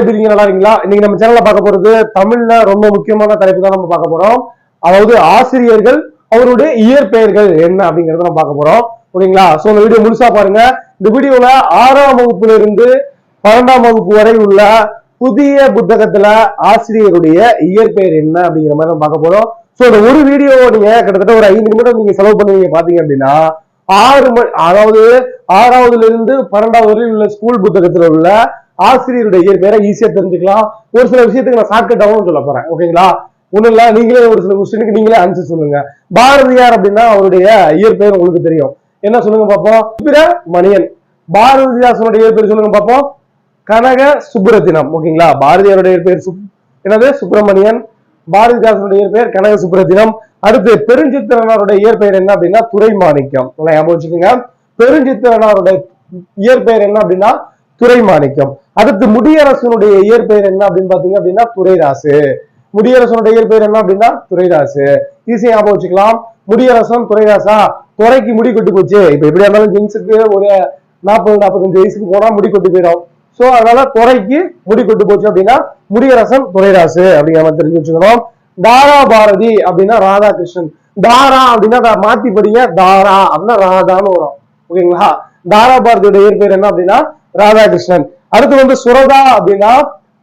எப்படி நீங்க நல்லா இருக்கீங்களா? இன்னைக்கு நம்ம சேனல்ல பார்க்க போறது தமிழ்ல ரொம்ப முக்கியமான தலைப்பு தான் நம்ம பார்க்க போறோம். அதாவது ஆசிரியர்கள் அவருடைய இயற்பெயர்கள் என்ன அப்படிங்கறத நம்ம பார்க்க போறோம். ஓகேங்களா? சோ இந்த வீடியோ முழுசா பாருங்க. இந்த வீடியோல ஆறாம் வகுப்புல இருந்து பன்னெண்டாம் வகுப்பு வரை உள்ள புதிய புத்தகத்துல ஆசிரியருடைய இயற்பெயர் என்ன அப்படிங்கிற மாதிரி நம்ம பார்க்க போறோம். சோ இந்த ஒரு வீடியோ நீங்க கிட்டத்தட்ட ஒரு ஐந்து நிமிடம் நீங்க செலவு பண்ணுவீங்க. பாத்தீங்க அப்படின்னா ஆறு மணி அதாவது ஆறாவதுல இருந்து பன்னெண்டாவது வரை உள்ள ஸ்கூல் புத்தகத்துல உள்ள ஆசிரியருடைய இயற்பெயரை ஈஸியா தெரிஞ்சுக்கலாம். ஒரு சில விஷயத்துக்கு நான் ஷார்ட்கட்டாகவும் சொல்ல போறேன். ஓகேங்களா? ஒண்ணும் இல்ல நீங்களே ஒரு சில கொஸ்டினுக்கு நீங்களே ஆன்சர் சொல்லுங்க. பாரதியார் அப்படின்னா அவருடைய இயற்பெயர் உங்களுக்கு தெரியும். என்ன சொல்லுங்க பார்ப்போம். சுப்பிர மணியன் பாரதிதாசனுடைய இயற்பெயர் சொல்லுங்க பார்ப்போம். கனக சுப்புரத்தினம் ஓகேங்களா? பாரதியாருடைய இயற்பெயர் என்னது? சுப்பிரமணியன். பாரதிதாசனுடைய இயற்பெயர் கனக சுப்புரத்தினம் அடுத்து பெருஞ்சித்திரனாருடைய இயற்பெயர் என்ன அப்படின்னா துறைமாணிக்கம் நல்லா ஞாபகம் வச்சுக்கோங்க. பெருஞ்சித்திரனாருடைய இயற்பெயர் என்ன அப்படின்னா துறைமாணிக்கம் அடுத்து முடியரசனுடைய இயற்பெயர் என்ன அப்படின்னு பாத்தீங்க அப்படின்னா துரைராசு. முடியரசனுடைய இயற்பெயர் என்ன அப்படின்னா துரைராசு. ஈஸியா ஞாபகம் வச்சுக்கலாம். முடியரசன் துரைராசா? துறைக்கு முடி கொட்டு போச்சு. இப்ப எப்படியா இருந்தாலும் ஜென்ஸுக்கு ஒரு நாற்பது நாற்பத்தஞ்சு வயசுக்கு போனா முடி கொட்டு போயிடும். சோ அதனால துறைக்கு முடி கொட்டு போச்சு அப்படின்னா முடியரசன் துரைராசு அப்படிங்கிற மாதிரி தெரிஞ்சு வச்சுக்கணும். தாரா பாரதி அப்படின்னா ராதாகிருஷ்ணன். தாரா அப்படின்னா மாத்தி படிங்க. தாரா அப்படின்னா ராதான்னு வரும். ஓகேங்களா? தாரா பாரதியோட இயற்பெயர் என்ன அப்படின்னா ராதாகிருஷ்ணன். அடுத்து வந்து சுரதா அப்படின்னா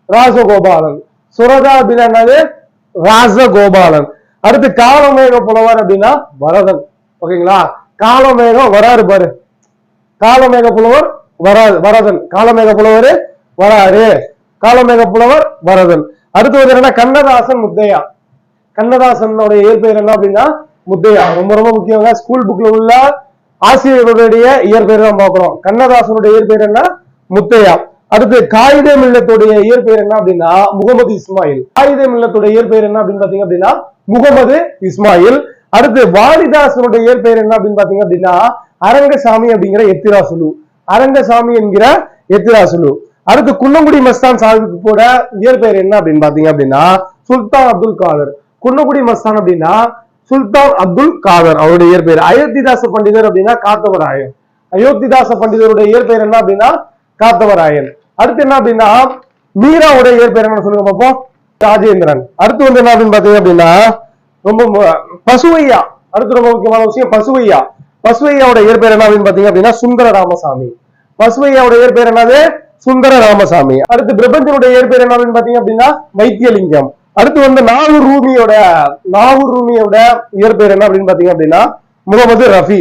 ராஜகோபாலன். சுரதா அப்படின்னா என்னது? ராஜகோபாலன். அடுத்து காலமேக புலவர் அப்படின்னா வரதன். ஓகேங்களா? காலமேகம் வராரு பாரு. காலமேக புலவர் வராது வரதன். காலமேக புலவர் வராரு. காலமேக புலவர் வரதன். அடுத்து வந்து என்ன கண்ணதாசன் முத்தையா. கண்ணதாசனுடைய இயற்பெயர் என்ன அப்படின்னா முத்தையா. ரொம்ப ரொம்ப முக்கியங்க. ஸ்கூல் புக்ல உள்ள ஆசிரியர்களுடைய இயற்பெயர் தான் பார்க்கிறோம். கண்ணதாசனுடைய இயற்பெயர் என்ன? முத்தையா. அடுத்து காயிதே மில்லத்துடைய இயற்பெயர் என்ன அப்படின்னா முகமது இஸ்மாயில். காயிதே மில்லத்துடைய இயற்பெயர் என்ன அப்படின்னு பாத்தீங்க அப்படின்னா முகமது இஸ்மாயில். அடுத்து வாலிதாசனுடைய இயற்பெயர் என்ன அப்படின்னு பாத்தீங்க அப்படின்னா அரங்கசாமி அப்படிங்கிற எத்திராசுலு. அரங்கசாமி என்கிற எத்திராசுலு. அடுத்து குன்னங்குடி மஸ்தான் சாஹிபுக்கு கூட இயற்பெயர் என்ன அப்படின்னு பாத்தீங்க அப்படின்னா சுல்தான் அப்துல் காதர். குன்னங்குடி மஸ்தான் அப்படின்னா சுல்தான் அப்துல் காதர் அவருடைய இயற்பெயர். அயோத்திதாச பண்டிதர் அப்படின்னா காத்தவராயன். அயோத்திதாச பண்டிதருடைய இயற்பெயர் என்ன அப்படின்னா காத்தவராயன். அடுத்து என்ன அப்படின்னா மீராவுடைய இயற்பெயர் என்ன சொல்லுங்க பார்ப்போம். ராஜேந்திரன். அடுத்து வந்து என்ன அப்படின்னு பாத்தீங்க அப்படின்னா ரொம்ப பசுவையா. அடுத்து ரொம்ப முக்கியமான விஷயம் பசுவையா. பசுவையாவோட இயற்பெயர் என்ன அப்படின்னு பாத்தீங்க அப்படின்னா சுந்தர ராமசாமி பசுவையாவோட இயற்பெயர் என்னது? சுந்தர ராமசாமி அடுத்து பிரபஞ்சனுடைய இயற்பெயர் என்ன அப்படின்னு பாத்தீங்க அப்படின்னா வைத்தியலிங்கம். அடுத்து வந்து நாகூர் ரூமியோட நாகூர் ரூமியோட இயற்பெயர் என்ன அப்படின்னு பாத்தீங்க அப்படின்னா முகமது ரஃபி.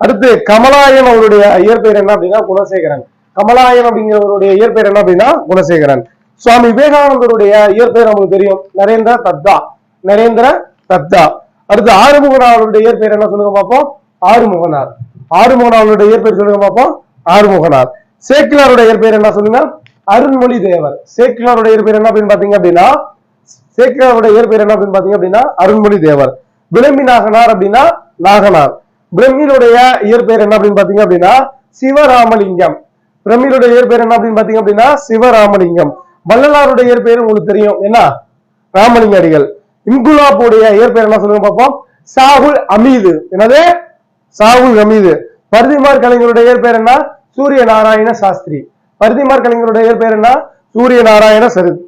அடுத்து கமலாயன் அவருடைய இயற்பெயர் என்ன அப்படின்னா குணசேகரன். கமலாயன் அப்படிங்கிறவருடைய இயற்பெயர் என்ன அப்படின்னா குணசேகரன். சுவாமி விவேகானந்தருடைய இயற்பெயர் நமக்கு தெரியும். நரேந்திர தத்தா. நரேந்திர தத்தா. அடுத்து ஆறுமுகனார் அவருடைய இயற்பெயர் என்ன சொல்லுங்க பார்ப்போம்? ஆறுமுகனார். ஆறுமுகனார் அவருடைய இயற்பெயர் சொல்லுங்க பார்ப்போம்? ஆறுமுகனார். சேக்கிலாருடைய இயற்பெயர் என்ன சொல்லுங்க? அருண்மொழி தேவர் சேக்கிலாருடைய இயற்பெயர் என்ன அப்படின்னு பாத்தீங்க அப்படின்னா சேக்கிலாருடைய இயற்பெயர் என்ன அப்படின்னு பாத்தீங்க அப்படின்னா அருண்மொழி தேவர் விளம்பி நாகனார் அப்படின்னா நாகனார். பிரம்மிலுடைய இயற்பெயர் என்ன அப்படின்னு பாத்தீங்க அப்படின்னா சிவராமலிங்கம். பிரம்மிலுடைய இயற்பெயர் என்ன அப்படின்னு பாத்தீங்க அப்படின்னா சிவராமலிங்கம். வள்ளலாருடைய இயற்பெயர் உங்களுக்கு தெரியும். என்ன? ராமலிங்க அடிகள் இன்குலாப்புடைய இயற்பெயர் என்ன சொல்லுங்க பார்ப்போம். சாகுல் அமீது என்னது? சாகுல் அமீது பருதிமார் கலைஞருடைய இயற்பெயர் என்ன? சூரிய நாராயண சாஸ்திரி. பருதிமார் கலைஞருடைய இயற்பெயர் என்ன? சூரிய நாராயண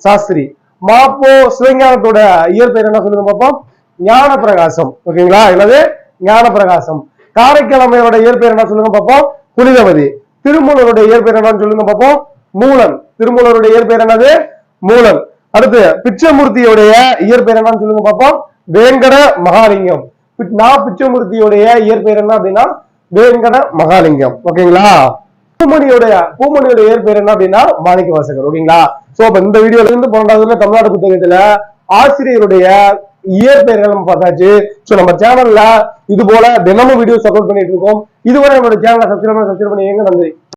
சாஸ்திரி. மாப்போ சிவஞானத்தோட இயற்பெயர் என்ன சொல்லுங்க பார்ப்போம்? ஞான பிரகாசம் ஓகேங்களா? என்னது? ஞான பிரகாசம் காரைக்கிழமையோட இயற்பெயர் என்ன சொல்லுங்க பார்ப்போம்? புனிதவதி. திருமூலருடைய இயற்பெயர் என்னன்னு சொல்லுங்க பார்ப்போம். மூலன் திருமூலருடைய இயற்பெயர் என்னது? மூலன் அடுத்து பிச்சமூர்த்தியுடைய இயற்பெயர் என்னன்னு சொல்லுங்க பார்ப்போம். வேங்கட மகாலிங்கம். பி- பிச்சமூர்த்தியுடைய இயற்பெயர் என்ன அப்படின்னா வேங்கட மகாலிங்கம். ஓகேங்களா? பூமணியுடைய பூமணியோட இயற்பெயர் என்ன அப்படின்னா மாணிக்க வாசகர் ஓகேங்களா? சோ அப்ப இந்த வீடியோல இருந்து பன்னெண்டாவதுல தமிழ்நாடு புத்தகத்துல ஆசிரியருடைய இயற்பெயர்கள் நம்ம பார்த்தாச்சு. சோ நம்ம சேனல்ல இது போல தினமும் வீடியோஸ் அப்லோட் பண்ணிட்டு இருக்கோம். இதுவரை நம்மளோட சேனலை சப்ஸ்கிரைப் பண்ணி சப்ஸ்கிரைப் பண்ணி எங்க நன்றி?